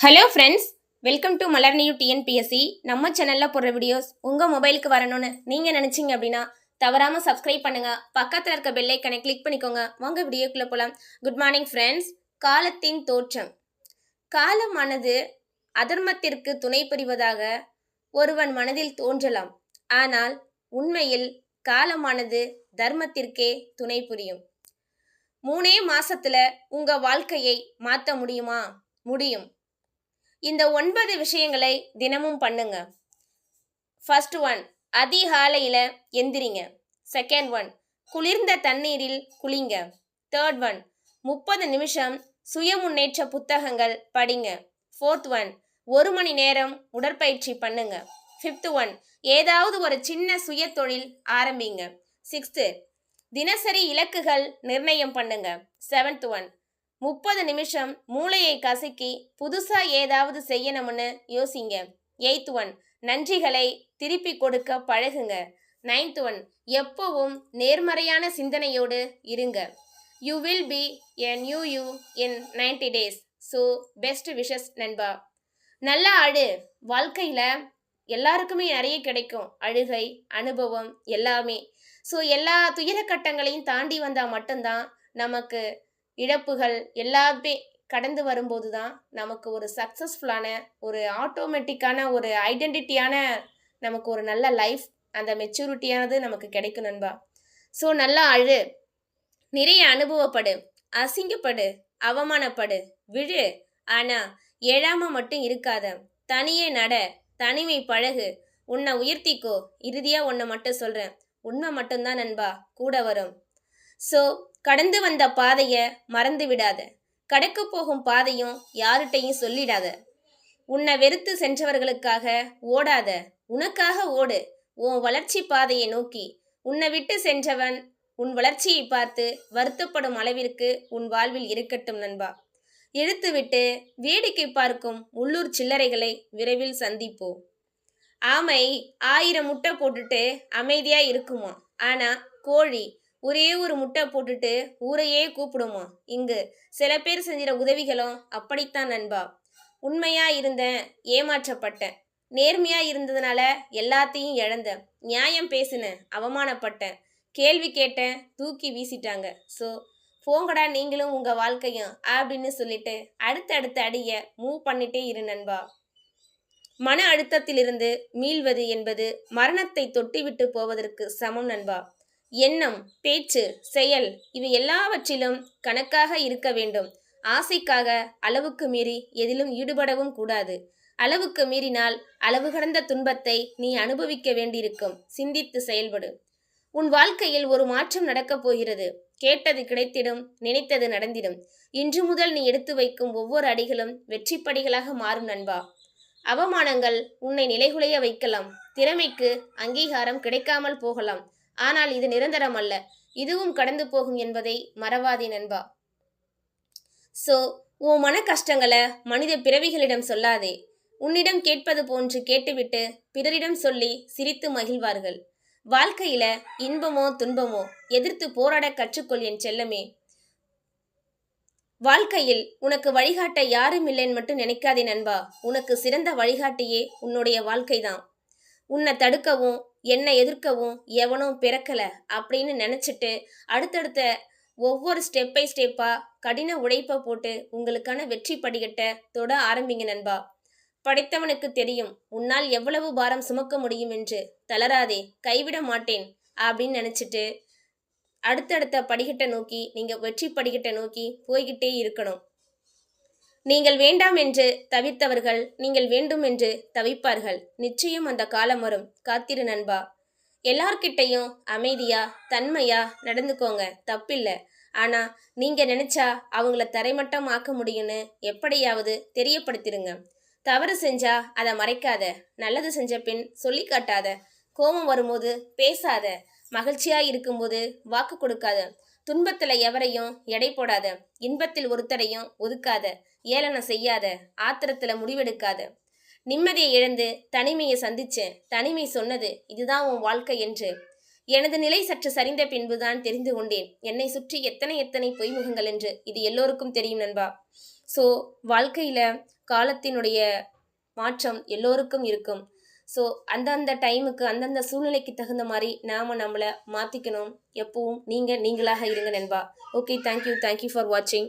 Hello friends welcome to Malar new TNPSC நம்ம சேனலில் போடுற வீடியோஸ் உங்கள் மொபைலுக்கு வரணும்னு நீங்கள் நினச்சிங்க அப்படின்னா தவறாமல் சப்ஸ்கிரைப் பண்ணுங்கள் பக்கத்தில் இருக்க பெல்லைக்கனை கிளிக் பண்ணிக்கோங்க. வாங்க வீடியோக்குள்ளே போகலாம் குட் மார்னிங் ஃப்ரெண்ட்ஸ் காலத்தின் தோற்றம். காலமானது அதர்மத்திற்கு துணை புரிவதாக ஒருவன் மனதில் தோன்றலாம். ஆனால் உண்மையில் காலமானது தர்மத்திற்கே துணை புரியும். மூணே மாசத்துல உங்க வாழ்க்கையை மாற்ற முடியுமா? முடியும். இந்த ஒன்பது விஷயங்களை தினமும் பண்ணுங்க. ஃபர்ஸ்ட் ஒன் அதிகாலையில் எந்திரிங்க. செகண்ட் ஒன் குளிர்ந்த தண்ணீரில் குளிங்க. தேர்ட் ஒன் முப்பது நிமிஷம் சுய முன்னேற்ற புத்தகங்கள் படிங்க. ஃபோர்த் ஒன் ஒரு மணி நேரம் உடற்பயிற்சி பண்ணுங்க. ஃபிஃப்த் ஒன் ஏதாவது ஒரு சின்ன சுய தொழில் ஆரம்பிங்க. சிக்ஸ்த்து தினசரி இலக்குகள் நிர்ணயம் பண்ணுங்க. செவன்த் ஒன் முப்பது நிமிஷம் மூளையை கசக்கி புதுசாக ஏதாவது செய்யணும்னு யோசிங்க. எயித் ஒன் நன்றிகளை திருப்பி கொடுக்க பழகுங்க. நைன்த் ஒன் எப்பவும் நேர்மறையான சிந்தனையோடு இருங்க. You will be a new you in 90 days so best wishes நண்பா. நல்லா அழு வாழ்க்கையில் எல்லாருக்குமே நிறைய கிடைக்கும். அழுகை அனுபவம் எல்லாமே. ஸோ எல்லா துயரக்கட்டங்களையும் தாண்டி வந்தால் மட்டும்தான் நமக்கு இழப்புகள் எல்லாமே கடந்து வரும்போது தான் நமக்கு ஒரு சக்ஸஸ்ஃபுல்லான ஒரு ஆட்டோமேட்டிக்கான ஒரு ஐடென்டிட்டியான நமக்கு ஒரு நல்ல லைஃப் அந்த மெச்சூரிட்டியானது நமக்கு கிடைக்கும் நண்பா. ஸோ நல்லா அழு நிறைய அனுபவப்படு. அசிங்கப்படு. அவமானப்படு. விழு. ஆனால் எழாம மட்டும் இருக்காத. தனியே நட. தனிமை பழகு. உன்னை உயர்த்திக்கோ. இறுதியாக உன்னை மட்டும் சொல்கிறேன் உண்மை மட்டும்தான் நண்பா. கூட வரும். ஸோ கடந்து வந்த பாதையை மறந்து விடாத. கடக்க போகும் பாதையும் யார்கிட்டையும் சொல்லிடாத. உன்னை வெறுத்து சென்றவர்களுக்காக ஓடாத. உனக்காக ஓடு. உன் வளர்ச்சி பாதையை நோக்கி. உன்னை விட்டு சென்றவன் உன் வளர்ச்சியை பார்த்து வருத்தப்படும் அளவிற்கு உன் வாழ்வில் இருக்கட்டும் நண்பா. எடுத்துவிட்டு வேடிக்கை பார்க்கும் உள்ளூர் சில்லறைகளை விரைவில் சந்திப்போம். ஆமை ஆயிரம் முட்டை போட்டுட்டு அமைதியா இருக்குமா? ஆனா கோழி ஒரே ஒரு முட்டை போட்டுட்டு ஊரையே கூப்பிடுமா? இங்கு சில பேர் செஞ்சிட உதவிகளும் அப்படித்தான் நண்பா. உண்மையா இருந்தேன் ஏமாற்றப்பட்டேன். நேர்மையா இருந்ததுனால எல்லாத்தையும் இழந்தேன். நியாயம் பேசினேன் அவமானப்பட்டேன். கேள்வி கேட்டேன் தூக்கி வீசிட்டாங்க. ஸோ போங்கடா நீங்களும் உங்க வாழ்க்கையும் அப்படின்னு சொல்லிட்டு அடுத்தடுத்த அடிய மூவ் பண்ணிட்டே இரு நண்பா. மன அழுத்தத்திலிருந்து மீள்வது என்பது மரணத்தை தொட்டிவிட்டு போவதற்கு சமம் நண்பா. எண்ணம் பேச்சு செயல் இவை எல்லாவற்றிலும் கணக்காக இருக்க வேண்டும். ஆசைக்காக அளவுக்கு மீறி எதிலும் ஈடுபடவும் கூடாது. அளவுக்கு மீறினால் அளவு கடந்த துன்பத்தை நீ அனுபவிக்க வேண்டியிருக்கும். சிந்தித்து செயல்படு. உன் வாழ்க்கையில் ஒரு மாற்றம் நடக்கப் போகிறது. கேட்டது கிடைத்திடும் நினைத்தது நடந்திடும். இன்று முதல் நீ எடுத்து வைக்கும் ஒவ்வொரு அடிகளும் வெற்றிப்படிகளாக மாறும் நண்பா. அவமானங்கள் உன்னை நிலைகுலைய வைக்கலாம். திறமைக்கு அங்கீகாரம் கிடைக்காமல் போகலாம். ஆனால் இது நிரந்தரம் அல்ல. இதுவும் கடந்து போகும் என்பதை மறவாதே நண்பா. ஸோ உன் மன கஷ்டங்களை மனித பிறவிகளிடம் சொல்லாதே. உன்னிடம் கேட்பது போன்று கேட்டுவிட்டு பிறரிடம் சொல்லி சிரித்து மகிழ்வார்கள். வாழ்க்கையில இன்பமோ துன்பமோ எதிர்த்து போராட கற்றுக்கொள் என் செல்லமே. வாழ்க்கையில் உனக்கு வழிகாட்ட யாரும் இல்லைன்னு மட்டும் நினைக்காதே நண்பா. உனக்கு சிறந்த வழிகாட்டியே உன்னுடைய வாழ்க்கைதான். உன்னை தடுக்கவும் என்னை எதிர்க்கவும் எவனும் பிறக்கலை அப்படின்னு நினச்சிட்டு அடுத்தடுத்த ஒவ்வொரு ஸ்டெப் பை ஸ்டெப்பாக கடின உழைப்பை போட்டு உங்களுக்கான வெற்றி படிக்கட்ட தொட ஆரம்பிங்க நண்பா. படைத்தவனுக்கு தெரியும் உன்னால் எவ்வளவு பாரம் சுமக்க முடியும் என்று தளராதே கைவிட மாட்டேன் அப்படின்னு நினச்சிட்டு அடுத்தடுத்த படிக்கட்டை நோக்கி நீங்கள் வெற்றி படிக்கட்டை நோக்கி போய்கிட்டே இருக்கணும். நீங்கள் வேண்டாம் என்று தவித்தவர்கள் நீங்கள் வேண்டும் என்று தவிப்பார்கள். நிச்சயம் அந்த காலம் வரும். காத்திரு நண்பா. எல்லார்கிட்டையும் அமைதியா தன்மையா நடந்துக்கோங்க. தப்பில்லை. ஆனா நீங்க நினைச்சா அவங்கள தரைமட்டம் ஆக்க முடியும்னு எப்படியாவது தெரியப்படுத்திடுங்க தவறு செஞ்சா அதை மறைக்காத. நல்லது செஞ்ச பின் சொல்லி காட்டாத. கோபம் வரும்போது பேசாத. மகிழ்ச்சியா இருக்கும்போது வாக்கு கொடுக்காத. துன்பத்துல எவரையும் எடை போடாத. இன்பத்தில் ஒருத்தரையும் ஒதுக்காத. ஏளனம் செய்யாத ஆத்திரத்துல முடிவெடுக்காத. நிம்மதியை இழந்து தனிமையை சந்திச்சேன் தனிமை சொன்னது இதுதான் உன் வாழ்க்கை என்று. எனது நிலை சற்று சரிந்த பின்புதான் தெரிந்து கொண்டேன். என்னை சுற்றி எத்தனை எத்தனை பொய்முகங்கள் என்று இது எல்லோருக்கும் தெரியும் நண்பா. ஸோ வாழ்க்கையில் காலத்தினுடைய மாற்றம் எல்லோருக்கும் இருக்கும். ஸோ அந்தந்த டைமுக்கு அந்தந்த சூழ்நிலைக்கு தகுந்த மாதிரி நாம் நம்மளை மாற்றிக்கணும் எப்பவும் நீங்கள் நீங்களாக இருங்க நண்பா. ஓகே தேங்க்யூ தேங்க்யூ ஃபார் வாட்சிங்